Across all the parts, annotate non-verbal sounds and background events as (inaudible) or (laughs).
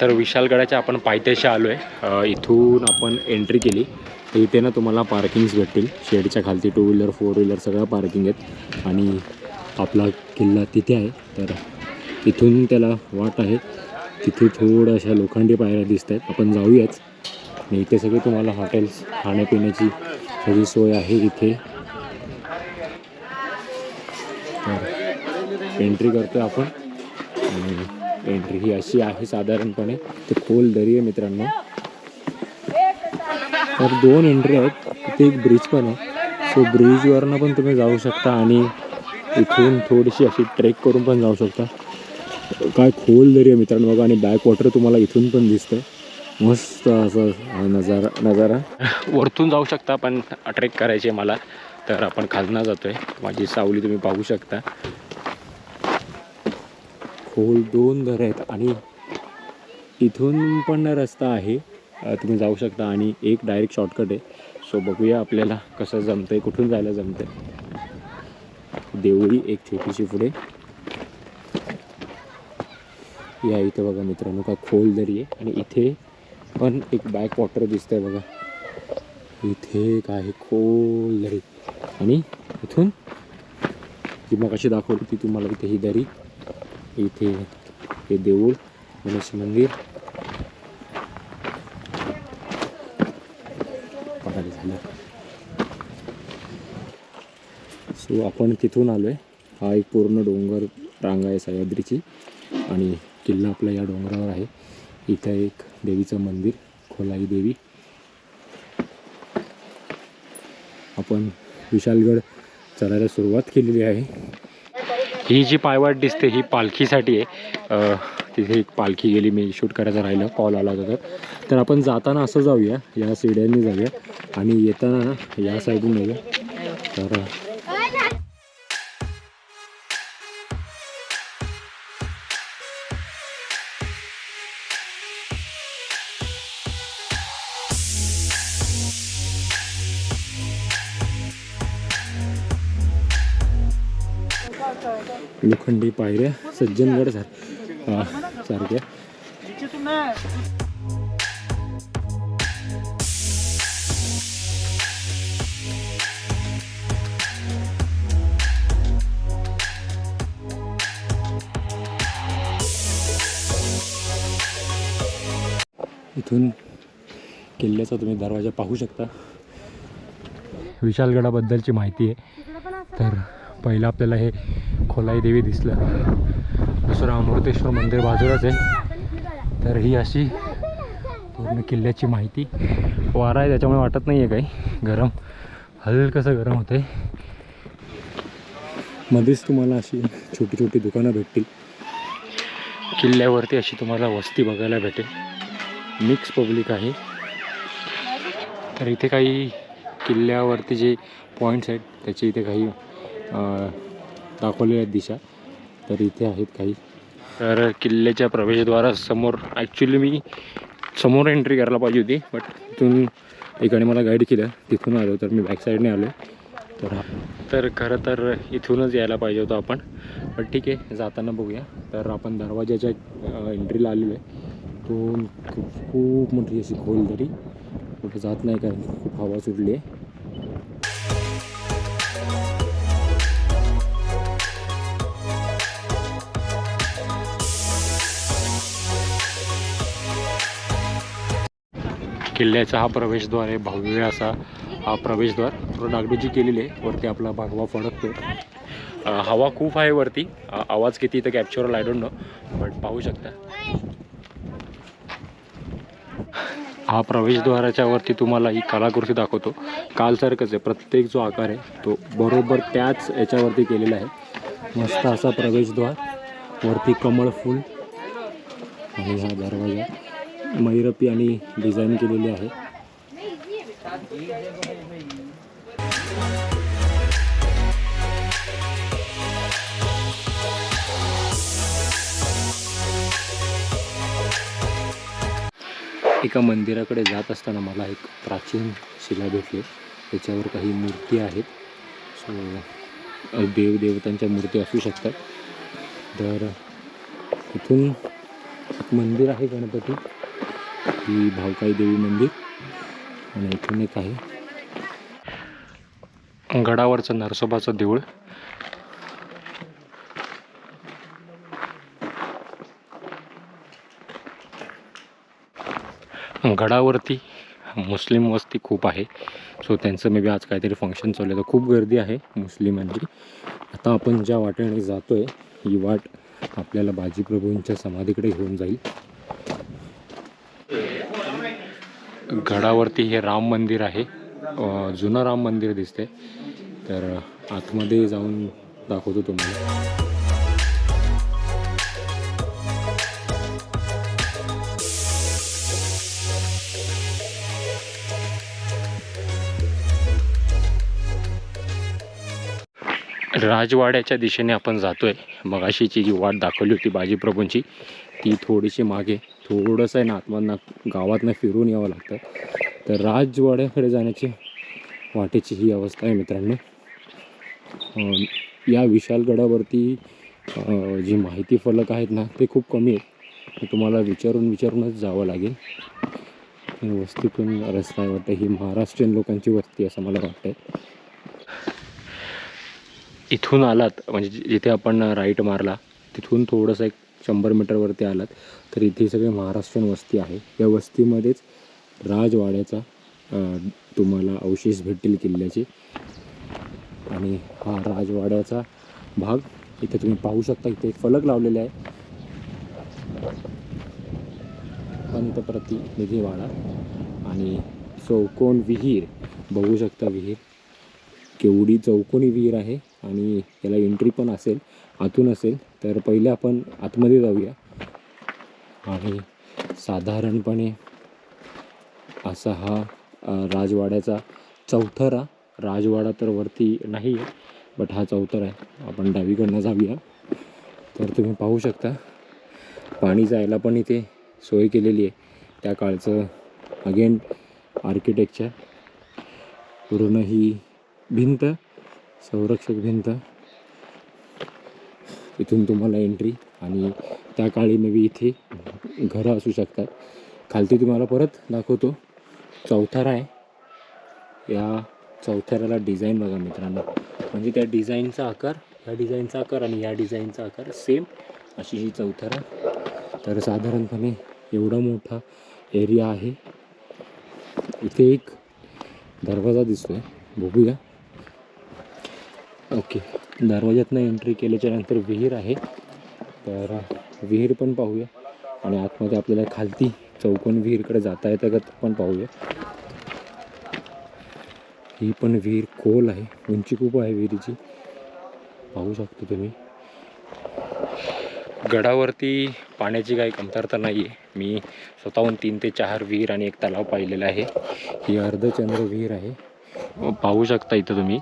तर विशालगडाच्या आपण पायथ्याशी आलो आहे इथून आपण एंट्री केली. तर इथे ना तुम्हाला पार्किंग्स भेटतील. शेडच्या खालती टू व्हीलर फोर व्हीलर सगळं पार्किंग आहेत. आणि आपला किल्ला तिथे आहे. तर इथून त्याला वाट आहे. तिथे थोड्या अशा लोखंडी पायऱ्या दिसत आहेत. आपण जाऊयाच. आणि इथे सगळे तुम्हाला हॉटेल्स खाण्यापिण्याची सगळी सोय आहे इथे. एंट्री करतो आपण. एंट्री ही अशी आहे साधारणपणे. ते खोल दरी आहे मित्रांनो. तर दोन एंट्री आहेत. तिथे एक ब्रिज पण आहे. सो ब्रिजवरनं पण तुम्ही जाऊ शकता आणि इथून थोडीशी अशी ट्रेक करून पण जाऊ शकता. काय खोल दरी आहे मित्रांनो बघा आणि बॅक वॉटर तुम्हाला इथून पण दिसतं मस्त असं नजारा नजारा. वरतून जाऊ शकता पण ट्रेक करायचे मला. तर आपण खालना जातोय. माझी सावली तुम्ही पाहू शकता. खोल दोन घर आहेत आणि इथून पण रस्ता आहे. तुम्ही जाऊ शकता आणि एक डायरेक्ट शॉर्टकट आहे. सो बघूया आपल्याला कसं जमतंय कुठून जायला जमतंय. देवळी एक छोटीशी पुढे. या इथं बघा मित्रांनो का खोल दरी आहे. आणि इथे पण एक बॅक वॉटर दिसतंय बघा. इथे काय आहे खोल दरी. आणि इथून ती मग अशी दाखवली ती तुम्हाला इथे ही दरी. इथे हे देऊळ गणेश मंदिर. झालं. सो आपण तिथून आलो आहे हा एक पूर्ण डोंगर रांग आहे सह्याद्रीची आणि किल्ला आपला या डोंगरावर आहे. इथं एक देवीचं मंदिर खोलाई देवी. आपण विशालगड चढायला सुरुवात केलेली आहे. ही जी पायवाट दिसते ही पालखीसाठी आहे. तिथे एक पालखी गेली मी शूट करायचं राहिलं कॉल आला होता तर आपण जाताना असं जाऊया या सिड्यांनी जाऊया. आणि येताना या साईडून जाऊया. तर लोखंडी पायऱ्या सज्जनगड सार सारख्या. इथून किल्ल्याचा तुम्ही दरवाजा पाहू शकता. विशालगडाबद्दलची माहिती आहे. तर पहिलं आपल्याला हे खोलाई देवी दिसलं दुसरं अमृतेश्वर मंदिर बाजूलाच आहे. तर ही अशी पूर्ण किल्ल्याची माहिती. वारा आहे त्याच्यामुळे वाटत नाही आहे काही. गरम. हलकसं गरम होतं आहे मध्येच तुम्हाला अशी छोटी छोटी दुकानं भेटतील. किल्ल्यावरती अशी तुम्हाला वस्ती बघायला भेटेल. मिक्स पब्लिक आहे. तर इथे काही किल्ल्यावरती जे पॉईंट्स आहेत त्याचे इथे काही दाखवलेल्या आहेत दिशा. तर इथे आहेत काही. तर किल्ल्याच्या प्रवेशद्वारासमोर ॲक्च्युली मी समोर एंट्री करायला पाहिजे होती बट तिथून एकाने मला गाईड केलं. तिथून आलो तर मी बॅक साईडने आलो तर तर खरं तर इथूनच यायला पाहिजे होतं आपण. पण ठीक आहे जाताना बघूया. तर आपण दरवाजाच्या एंट्रीला आलेलो आहे. तो खूप खूप मोठी अशी खोल तरी. कुठे जात नाही कारण खूप हवा सुटली आहे. किल्ल्याचा हा प्रवेशद्वार आहे भव्य असा हा प्रवेशद्वार. थोडं डागडुजी केलेली आहे वरती आपला भागवा फडकतो हवा खूप आहे वरती. आवाज किती इथं capture I don't know but पाहू शकता. हा प्रवेशद्वाराच्या वरती तुम्हाला ही कलाकृती दाखवतो. कालसारखंच आहे प्रत्येक जो आकार आहे तो बरोबर त्याच याच्यावरती केलेला आहे. मस्त असा प्रवेशद्वार. वरती कमळ फूल. आणि हा दरवाजा. मैरपी आणि डिझाईन केलेली आहे. एका मंदिराकडे जात असताना मला एक प्राचीन शिला भेटली. त्याच्यावर काही मूर्ती आहेत. सो देवदेवतांच्या मूर्ती असू शकतात. तर इथून एक मंदिर आहे गणपती. ही भावकाई देवी मंदिर आणि इथून एक आहे. गडावरचं नरसोबाचं देऊळ. गडावरती मुस्लिम वस्ती खूप आहे. सो त्यांचं मे बी आज काहीतरी फंक्शन चालू आहे. तर खूप गर्दी आहे मुस्लिमांची. आता आपण ज्या वाटेने जातो आहे ही वाट आपल्याला बाजीप्रभूंच्या समाधीकडे घेऊन जाईल. गडावरती हे राम मंदिर आहे. जुनं राम मंदिर दिसते तर आतमध्ये जाऊन दाखवतो तुम्हाला. राजवाड्याच्या दिशेने आपण जातोय. मगाशीची जी वाट दाखवली होती बाजीप्रभूंची ती थोडीशी मागे थोडंसं आहे ना आतमधनं गावातनं फिरून यावं लागतं. तर राजवाड्याकडे जाण्याची वाटेची ही अवस्था आहे मित्रांनो. या विशालगडावरती जी माहिती फलक आहेत ना ते खूप कमी आहेत. तुम्हाला विचारून विचारूनच जावं लागेल. वस्तीतून रस्ता आहे वाटतं ही महाराष्ट्रीयन लोकांची वस्ती असं मला वाटतं इथून आलात म्हणजे जिथे आपण राईट मारला तिथून थोडंसं एक शंभर मीटरवरती आलात. तर इथे सगळे महाराष्ट्रीयन वस्ती आहे. या वस्तीमध्येच राजवाड्याचा तुम्हाला अवशेष भेटतील किल्ल्याचे. आणि हा राजवाड्याचा भाग इथे तुम्ही पाहू शकता. इथे फलक लावलेले आहे. पंतप्रतिनिधीवाडा आणि चौकोन विहीर. बघू शकता विहीर. केवढी चौकोनी विहीर आहे आणि याला एंट्री पण असेल आतून असेल. तर पहिले आपण आतमध्ये जाऊया. आणि साधारणपणे असा हा राजवाड्याचा चौथरा. राजवाडा तर वरती नाही आहे बट हा चौथरा आहे. आपण डावीकडनं जाऊया. तर तुम्ही पाहू शकता पाणी जायला पण इथे सोय केलेली आहे. त्या काळचं अगेन आर्किटेक्चर पूर्ण ही भिंत संरक्षक भिंत. इथून तुम्हाला एंट्री आणि त्या काळी मे बी इथे घरं असू शकतात. खालती तुम्हाला परत दाखवतो. चौथारा आहे. या चौथाऱ्याला डिझाईन बघा मित्रांनो. म्हणजे त्या डिझाईनचा आकार या डिझाईनचा आकार आणि या डिझाईनचा आकार सेम अशी ही चौथारा तर साधारणपणे एवढा मोठा एरिया आहे. इथे एक दरवाजा दिसतोय. बघूया. ओके दरवाज्यातनं एंट्री केल्याच्यानंतर विहीर आहे. तर विहीर पण पाहूया. आणि आतमध्ये आपल्याला खालती चौकोन विहीरकडे जाता येतं का पण पाहूया. ही पण विहीर खोल आहे. उंची खूप आहे विहिरीची. पाहू शकतो तुम्ही. गडावरती पाण्याची काही कमतरता नाही आहे मी स्वतःहून तीन ते चार विहीर आणि एक तलाव पाहिलेला आहे. ही अर्धचंद्र विहीर आहे. पाहू शकता इथं तुम्ही.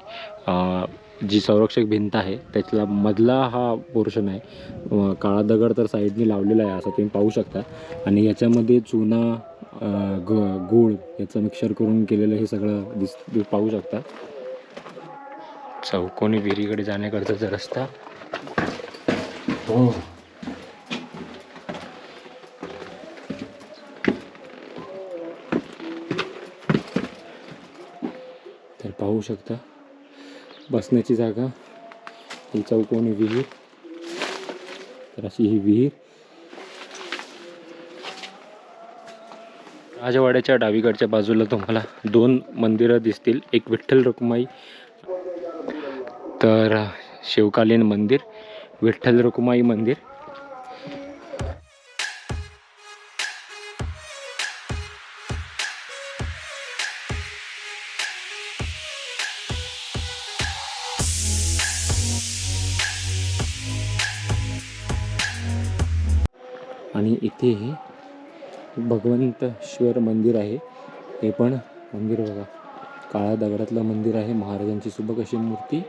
जी संरक्षक भिंत आहे त्यातला मधला हा पोर्शन आहे. काळा दगड तर साईडने लावलेला आहे असं तुम्ही पाहू शकता. आणि याच्यामध्ये चुना ग गूळ याचं मिक्सर करून केलेलं हे सगळं दिस पाहू शकता. चौकोनी विहिरीकडे जाण्याकरताचा रस्ता. हो तर पाहू शकता. बसण्याची जागा ही चौकोनी विहीर. तर अशी ही विहीर. राजवाड्याच्या डावीकडच्या बाजूला तुम्हाला दोन मंदिरं दिसतील. एक विठ्ठल रुक्माई तर शिवकालीन मंदिर विठ्ठल रुक्माई मंदिर. इथे हे भगवंतेश्वर मंदिर आहे. हे पण मंदिर बघा. काळ्या दगडातलं मंदिर आहे. महाराजांची सुबक अशी मूर्ती.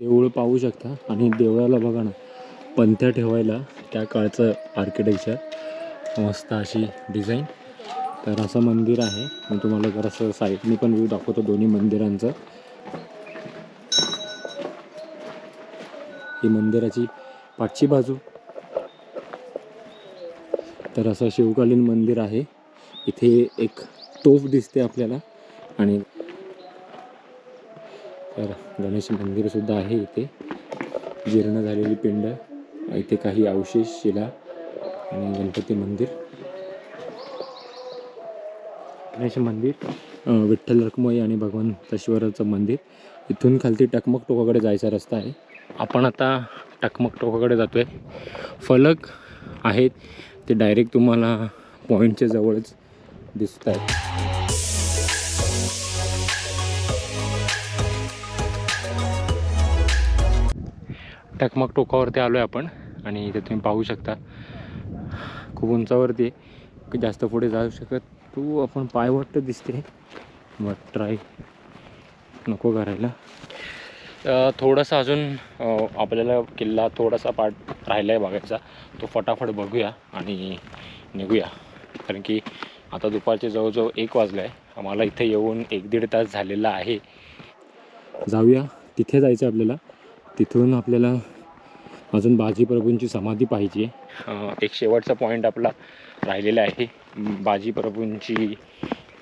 देऊळ पाहू शकता. आणि देवळाला बघा ना पंथ्या ठेवायला त्या काळचं आर्किटेक्चर मस्त अशी डिझाईन तर असं मंदिर आहे. मी तुम्हाला जरासं साईडनी पण व्ह्यू दाखवतो दोन्ही मंदिरांचं. ही मंदिराची पाठची बाजू. तर असं शिवकालीन मंदिर आहे. इथे एक तोफ दिसते आपल्याला. आणि तर गणेश मंदिरसुद्धा आहे इथे. जीर्ण झालेली पिंड इथे काही अवशेष शिला आणि गणपती मंदिर. गणेश मंदिर विठ्ठल रखुमाई आणि भगवान तश्वराचं मंदिर. इथून खालती टकमक टोकाकडे जायचा रस्ता आहे. आपण आता टकमक टोकाकडे जातो आहे फलक आहेत ते डायरेक्ट तुम्हाला पॉईंटच्या जवळच दिसत आहेत. टकमक टोकावरती आलो आहे आपण आणि इथे तुम्ही पाहू शकता. खूप उंचावरती आहे. की जास्त पुढे जाऊ शकत. तू आपण पाय वाटतं दिसते. मग ट्राय नको करायला. थोडंसं अजून आपल्याला किल्ला थोडासा पार्ट राहिला आहे बघायचा. तो फटाफट बघूया आणि निघूया. कारण की आता दुपारचे जवळजवळ एक वाजलं आहे आम्हाला इथे येऊन एक दीड तास झालेला आहे. जाऊया. तिथे जायचं आपल्याला. तिथून आपल्याला अजून बाजी प्रभूंची समाधी पाहिजे. एक शेवटचा पॉईंट आपला राहिलेला आहे. बाजी प्रभूंची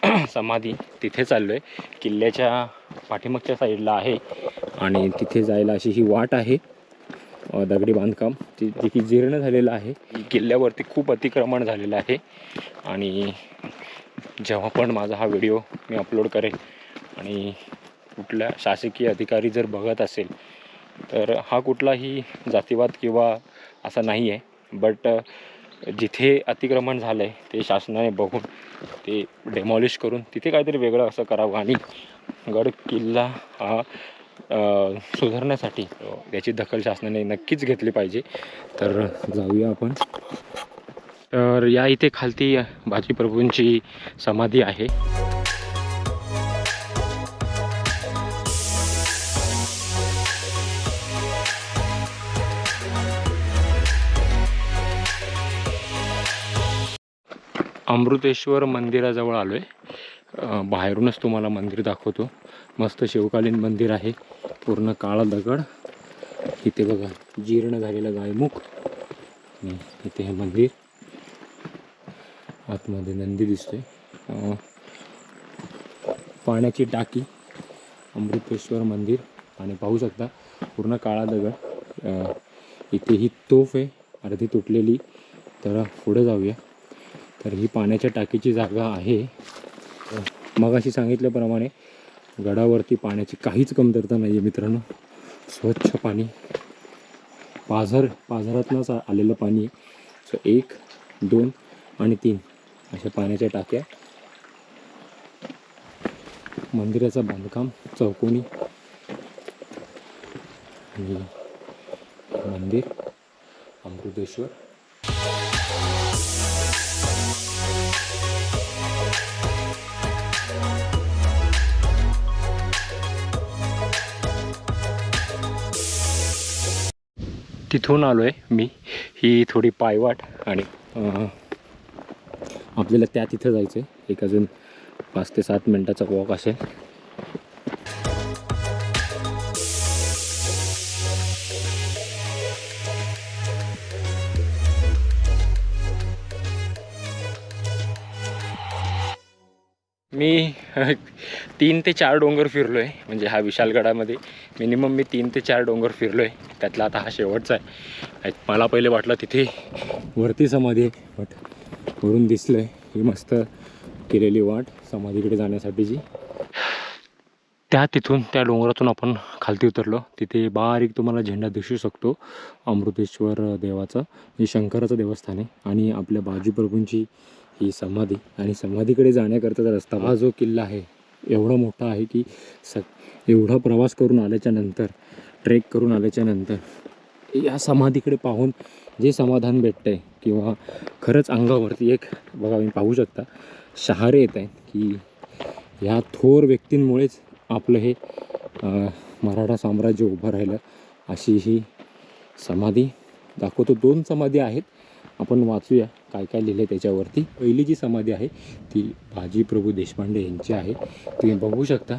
(clears throat) समाधी तिथे चाललो आहे किल्ल्याच्या पाठीमागच्या साईडला आहे आणि तिथे जायला अशी ही वाट आहे. दगडी बांधकाम ती की जीर्ण झालेलं आहे. किल्ल्यावरती खूप अतिक्रमण झालेलं आहे. आणि जेव्हा पण माझा हा व्हिडिओ मी अपलोड करेल आणि कुठल्या शासकीय अधिकारी जर बघत असेल तर हा कुठलाही जातीवाद किंवा असा नाही आहे बट जिथे अतिक्रमण झालं आहे ते शासनाने बघून ते डेमॉलिश करून तिथे काहीतरी वेगळं असं करावं. आणि गड किल्ला हा सुधारण्यासाठी याची दखल शासनाने नक्कीच घेतली पाहिजे. तर जाऊया आपण. तर या इथे खालती बाजी प्रभूंची समाधी आहे. अमृतेश्वर मंदिराजवळ आलो आहे बाहेरूनच तुम्हाला मंदिर दाखवतो. मस्त शिवकालीन मंदिर आहे. पूर्ण काळा दगड. इथे बघा जीर्ण झालेलं गायमुख. इथे हे मंदिर. आतमध्ये नंदी दिसते पाण्याची टाकी. अमृतेश्वर मंदिर. आणि पाहू शकता. पूर्ण काळा दगड. इथे ही तोफ आहे. अर्धी तुटलेली. तर पुढे जाऊया. तर ही पाण्याच्या टाकीची जागा आहे. मगाशी सांगितल्याप्रमाणे गडावरती पाण्याची काहीच कमतरता नाही आहे मित्रांनो. स्वच्छ पाणी. पाझर पाझरातनंच आलेलं पाणी सो एक दोन आणि तीन अशा पाण्याच्या टाक्या. मंदिराचं बांधकाम चौकोनी. आणि मंदिर अमृतेश्वर. तिथून आलो आहे मी. ही थोडी पायवाट आणि आपल्याला त्या तिथं जायचं आहे एक अजून पाच ते सात मिनटाचा वॉक असेल. (laughs) म्हणजे मी तीन ते चार डोंगर फिरलो आहे म्हणजे हा विशालगडामध्ये मिनिमम मी तीन ते चार डोंगर फिरलो आहे त्यातला आता हा शेवटचा आहे. मला पहिले वाटलं तिथे वरती समाधी आहे बट वरून दिसलं आहे ही मस्त केलेली वाट समाधीकडे जाण्यासाठीची. त्या तिथून त्या डोंगरातून आपण खालती उतरलो. तिथे बारीक तुम्हाला झेंडा दिसू शकतो अमृतेश्वर देवाचा. हे शंकराचं देवस्थान आहे. आणि आपल्या बाजूप्रभूंची ही समाधी. आणि समाधीकडे जाण्याकरताचा रस्ता हा जो किल्ला आहे एवढा मोठा आहे की स एवढा प्रवास करून आल्याच्यानंतर ट्रेक करून आल्याच्यानंतर या समाधीकडे पाहून जे समाधान भेटतं आहे किंवा खरंच अंगावरती एक बघा मी पाहू शकता शहारे येत आहेत की ह्या थोर व्यक्तींमुळेच आपलं हे मराठा साम्राज्य उभं राहिलं अशी ही समाधी. दाखवतो दोन समाधी आहेत. आपण वाचूया काय काय लिहिलं आहे त्याच्यावरती. पहिली जी समाधी आहे ती भाजी प्रभू देशपांडे यांची आहे. तुम्ही बघू शकता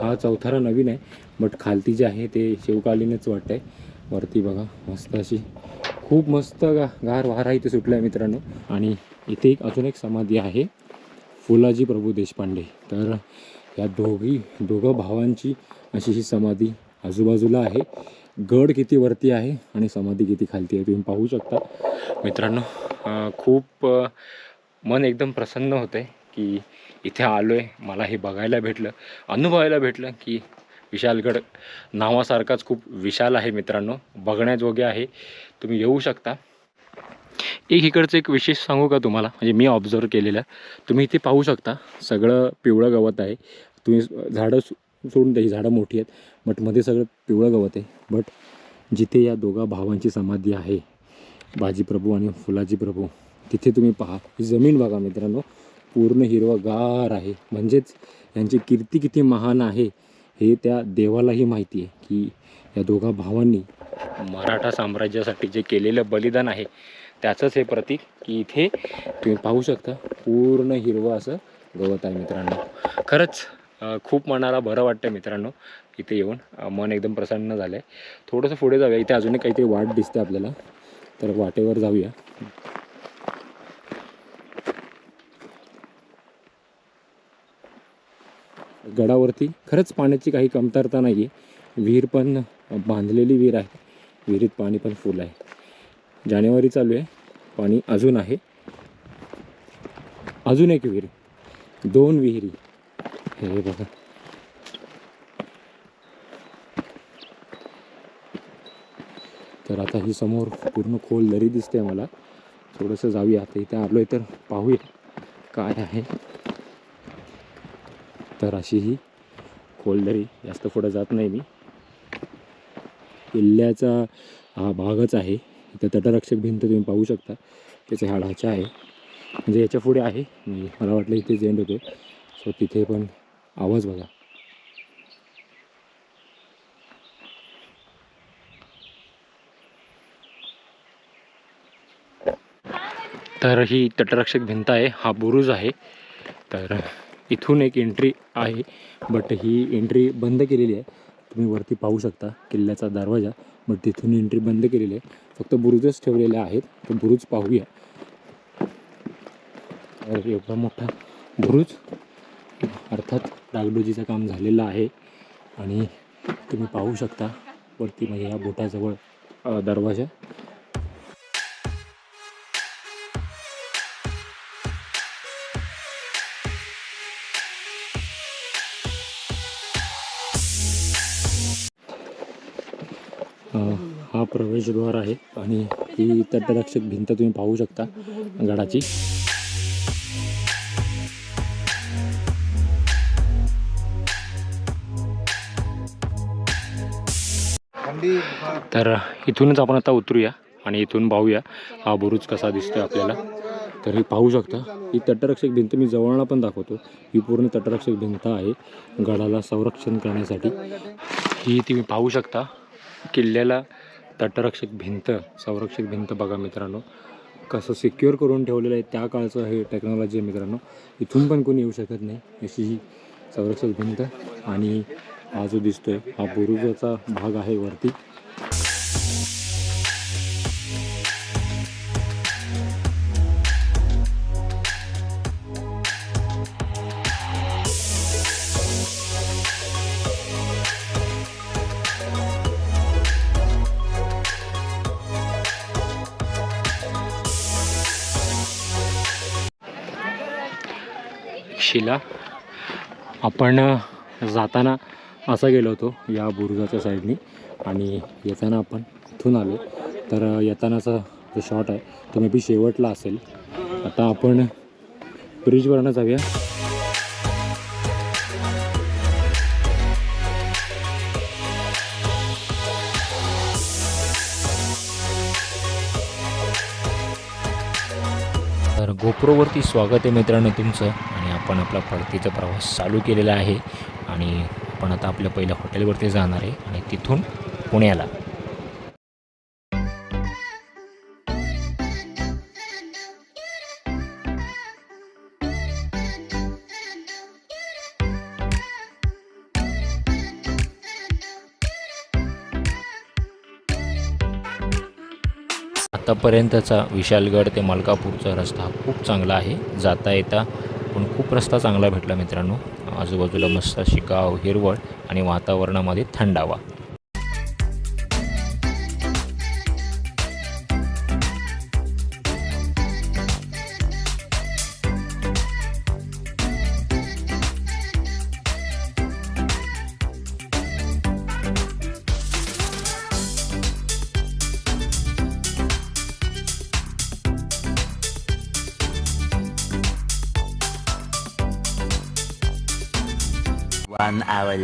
हा चौथारा नवीन आहे बट खालती जे आहे ते शिवकालीनच वाटतं आहे वरती बघा मस्त अशी खूप मस्त गा गार वारा इथे सुटला आहे मित्रांनो. आणि इथे एक अजून एक समाधी आहे फुलाजी प्रभू देशपांडे. तर या दोघी दोघं भावांची अशी ही समाधी आजूबाजूला आहे. गड किती वरती आहे आणि समाधी किती खालती आहे तुम्ही पाहू शकता. मित्रांनो खूप मन एकदम प्रसन्न होतं आहे की इथे आलो आहे मला हे बघायला भेटलं अनुभवायला भेटलं की विशालगड नावासारखाच खूप विशाल आहे मित्रांनो. बघण्याजोगे आहे. तुम्ही येऊ शकता. एक इकडचं एक विशेष सांगू का तुम्हाला? म्हणजे मी ऑब्झर्व केलेलं. तुम्ही इथे पाहू शकता. सगळं पिवळं गवत आहे. तुम्ही झाडं सोडून द्या ही झाडं मोठी आहेत. बटमध्ये सगळं पिवळं गवत आहे. बट जिथे या दोघा भावांची समाधी आहे बाजीप्रभू आणि फुलाजी प्रभू तिथे तुम्ही पहा. जमीन बघा मित्रांनो पूर्ण हिरवगार आहे. म्हणजेच यांची कीर्ती किती महान आहे हे त्या देवालाही माहिती आहे की या दोघा भावांनी मराठा साम्राज्यासाठी जे केलेलं बलिदान आहे त्याचंच हे प्रतीक की इथे तुम्ही पाहू शकता पूर्ण हिरवं असं गवत आहे मित्रांनो. खरंच खूप मनाला बरं वाटतं मित्रांनो इथे येऊन. मन एकदम प्रसन्न झालं आहे थोडंसं पुढे जाऊया. इथे अजूनही काहीतरी वाट दिसते आपल्याला. तर वाटेवर जाऊया. गडावरती खरंच पाण्याची काही कमतरता नाही आहे विहीर पण बांधलेली विहीर आहे. विहिरीत पाणी पण फुल आहे. जानेवारी चालू आहे. पाणी अजून आहे. अजून एक विहीर. दोन विहिरी. हे बघा. तर आता ही समोर पूर्ण खोल दरी दिसते मला थोडंसं जाऊया. आता इथे आलो आहे तर पाहूया काय आहे. तर अशी ही खोल दरी. जास्त पुढं जात नाही मी. किल्ल्याचा हा भागच आहे. इथं तटरक्षक भिंत तुम्ही पाहू शकता. त्याच्या ह्या ढाचा आहे. म्हणजे याच्यापुढे आहे. मला वाटलं इथे एंड होते. सो तिथे पण आवाज बघा. तर ही तटरक्षक भिंत आहे हा बुरुज आहे. तर इथून एक एंट्री आहे बट ही एंट्री बंद केलेली आहे. तुम्ही वरती पाहू शकता किल्ल्याचा दरवाजा बट तिथून एंट्री बंद केलेली आहे. फक्त बुरुजच ठेवलेले आहेत तर बुरुज पाहूया. तर एवढा मोठा बुरुज. अर्थात डागडोजीचं काम झालेलं आहे आणि तुम्ही पाहू शकता वरती म्हणजे या बोटाजवळ दरवाजा. हा प्रवेशद्वार आहे आणि ही तटरक्षक भिंत तुम्ही पाहू शकता गडाची. तर इथूनच आपण आता उतरूया आणि इथून पाहूया हा बुरुज कसा दिसतोय आपल्याला. तर हे पाहू शकता ही तटरक्षक भिंत मी जवळला पण दाखवतो. ही पूर्ण तटरक्षक भिंत आहे गडाला संरक्षण करण्यासाठी. ही तुम्ही पाहू शकता किल्ल्याला तटरक्षक भिंत संरक्षक भिंत बघा मित्रांनो कसं सिक्युअर करून ठेवलेलं आहे त्या काळचं हे टेक्नॉलॉजी आहे मित्रांनो. इथून पण कोणी येऊ शकत नाही अशी ही संरक्षक भिंत आणि हा जो दिसतोय हा बुरुजाचा भाग आहे वरती. शिला आपण जाताना असा गेलो होतो या बुरुजाच्या साईडनी आणि येताना आपण इथून आलो. तर येतानाचा जो शॉट आहे तो मे बी शेवटला असेल. आता आपण ब्रिजवरनं जाऊया. तर गोप्रोवरती स्वागत आहे मित्रांनो तुमचं. आणि आपण आपला परतीचा प्रवास चालू केलेला आहे आणि आपण आता आपल्या पहिल्या हॉटेलवरती जाणार आहे आणि तिथून पुण्याला. आत्तापर्यंतचा विशालगड ते मलकापूरचा रस्ता खूप चांगला आहे. जाता येता पण खूप रस्ता चांगला भेटला मित्रांनो. आजूबाजूला मस्त अशी गाव हिरवळ आणि वातावरणामध्ये थंडावा.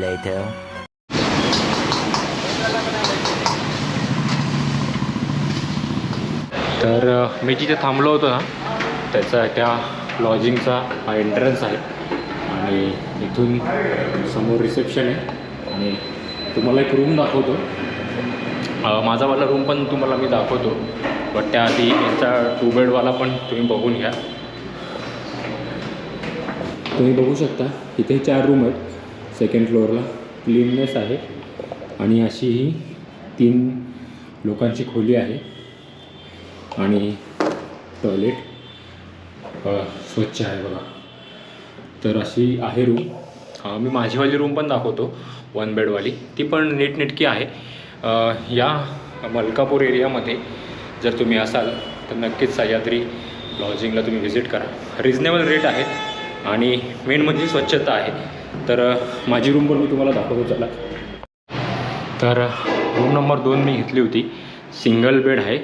Later. तर मी जिथे थांबलो होतो ना त्याचा त्या लॉजिंगचा हा एंट्रन्स आहे. आणि इथून समोर रिसेप्शन आहे. आणि तुम्हाला एक रूम दाखवतो. अ, माझावाला रूम पण तुम्हाला मी दाखवतो. बट त्याआधी यांचा टू बेडवाला पण तुम्ही बघून घ्या. तुम्ही बघू शकता इथे चार रूम आहेत. सेकंड फ्लोअरला क्लीननेस आहे. आणि अशी ही तीन लोकांची खोली आहे. आणि टॉयलेट स्वच्छ आहे बघा. तर अशी आहे रूम मी माझीवाली रूम पण दाखवतो वन बेडवाली ती पण नीटनेटकी आहे. या मलकापूर एरियामध्ये जर तुम्ही असाल तर नक्कीच सह्याद्री लॉजिंगला तुम्ही व्हिजिट करा. रिजनेबल रेट आहेत आणि मेन म्हणजे स्वच्छता आहे. तर माझी रूम पण मी तुम्हाला दाखवतो चला. तर रूम नंबर दोन मी घेतली होती. सिंगल बेड आहे.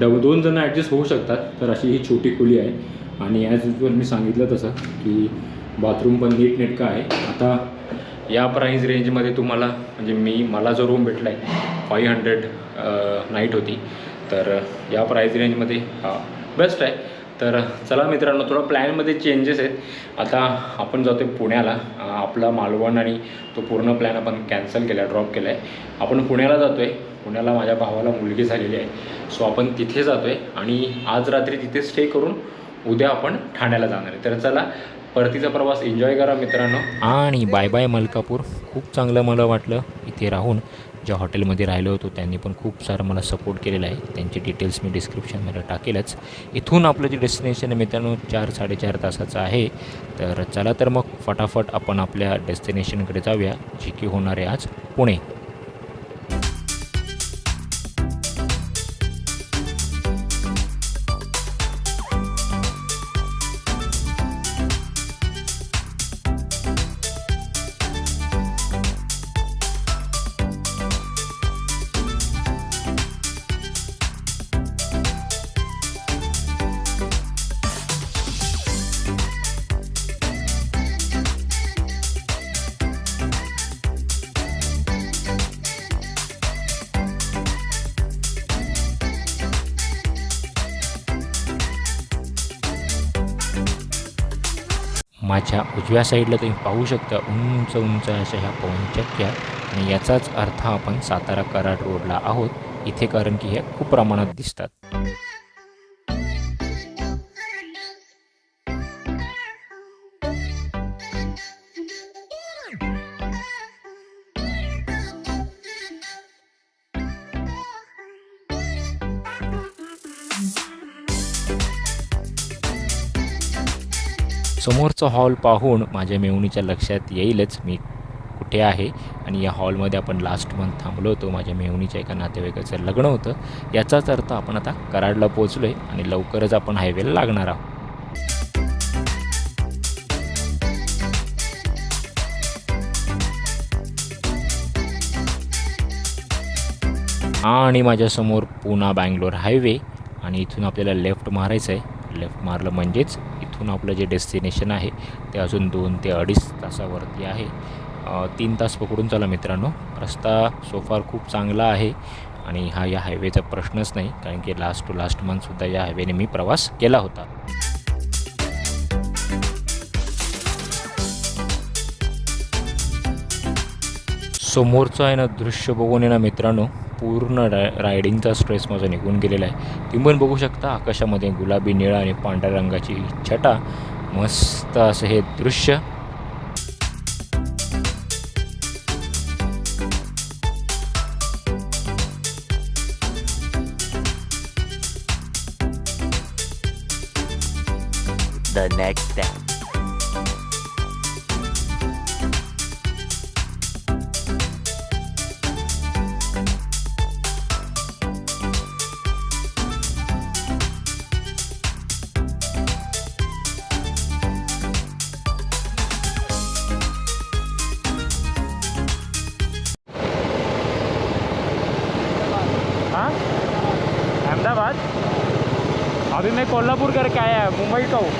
डब दोन जण ॲडजस्ट होऊ शकतात तर अशी ही छोटी खोली आहे. आणि ॲज युजल मी सांगितलं तसं की बाथरूम पण नीटनेटकं आहे. आता या प्राईज रेंजमध्ये तुम्हाला म्हणजे मी मला जो रूम भेटला आहे फाईव्ह हंड्रेड नाईट होती. तर या प्राईज रेंजमध्ये बेस्ट आहे. तर चला मित्रांनो थोडं प्लॅनमध्ये चेंजेस आहेत. आता आपण जातो आहे पुण्याला आपला मालवण आणि तो पूर्ण प्लॅन आपण कॅन्सल केला ड्रॉप केला आहे आपण पुण्याला जातो आहे पुण्याला माझ्या भावाला मुलगी झालेली आहे. सो आपण तिथे जातो आहे आणि आज रात्री तिथे स्टे करून उद्या आपण ठाण्याला जाणार आहे. तर चला परतीचा प्रवास एन्जॉय करा मित्रांनो. आणि बाय बाय मलकापूर. खूप चांगलं मला वाटलं इथे राहून. ज्या हॉटेलमध्ये राहिलो होतो त्यांनी पण खूप सारं मला सपोर्ट केलेला आहे. त्यांचे डिटेल्स मी डिस्क्रिप्शनमध्ये टाकेलच. इथून आपलं जे डेस्टिनेशन आहे मित्रांनो चार साडेचार तासाचं आहे. तर चला तर मग फटाफट आपण आपल्या डेस्टिनेशनकडे जाऊया जी की होणार आहे आज पुणे. म्हणजे उजव्या साईडला तुम्ही पाहू शकता उंच उंच अशा ह्या पवनचक्क्या आणि याचाच अर्थ आपण सातारा कराड रोडला आहोत. इथे कारण की ह्या खूप प्रमाणात दिसतात. समोरचा हॉल पाहून माझ्या मेवणीच्या लक्षात येईलच मी कुठे आहे. आणि या हॉलमध्ये आपण लास्ट मंथ थांबलो होतो. माझ्या मेवणीच्या एका नातेवाईकाचं लग्न होतं. याचाच अर्थ आपण आता कराडला पोचलो आहे आणि लवकरच आपण हायवेला लागणार आहोत. आणि माझ्यासमोर पुणा बँगलोर हायवे आणि इथून आपल्याला लेफ्ट मारायचं आहे लेफ्ट मारलं म्हणजेच इथून आपलं जे डेस्टिनेशन आहे ते अजून दोन ते अडीच तासावरती आहे. तीन तास पकडून चला मित्रांनो. रस्ता सोफार खूप चांगला आहे आणि हा या हायवेचा प्रश्नच नाही कारण की लास्ट टू लास्ट मंथसुद्धा या हायवेने मी प्रवास केला होता. समोरचं आहे ना दृश्य बघून आहे ना मित्रांनो. पूर्ण रा रायडिंगचा स्ट्रेस माझा निघून गेलेला आहे. तुम्ही पण बघू शकता आकाशामध्ये गुलाबी निळा आणि पांढऱ्या रंगाची छटा. मस्त असं हे दृश्य. The next step. आया है मुंबई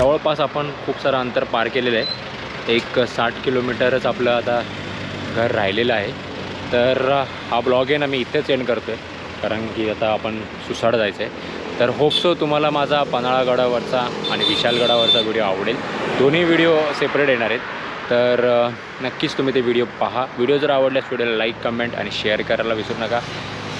जवळपास आपण खूप सारं अंतर पार केलेलं आहे. एक साठ किलोमीटरच आपलं आता घर राहिलेलं आहे. तर हा ब्लॉग आहे ना मी इथेच एंड करतो आहे कारण की आता आपण सुसाड जायचं आहे तर होपसो तुम्हाला माझा पन्हाळागडावरचा आणि विशालगडावरचा व्हिडिओ आवडेल. दोन्ही व्हिडिओ सेपरेट येणार आहेत. तर नक्कीच तुम्ही ते व्हिडिओ पहा. व्हिडिओ जर आवडल्यास व्हिडिओला लाईक कमेंट आणि शेअर करायला विसरू नका.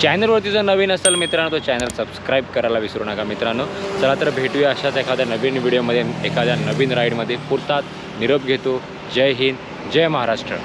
चॅनलवरती जर नवीन असेल मित्रांनो तो चॅनल सबस्क्राईब करायला विसरू नका मित्रांनो. चला तर भेटूया अशाच एखाद्या नवीन व्हिडिओमध्ये एखाद्या नवीन राईडमध्ये पुरतात निरोप घेतो. जय हिंद जय महाराष्ट्र.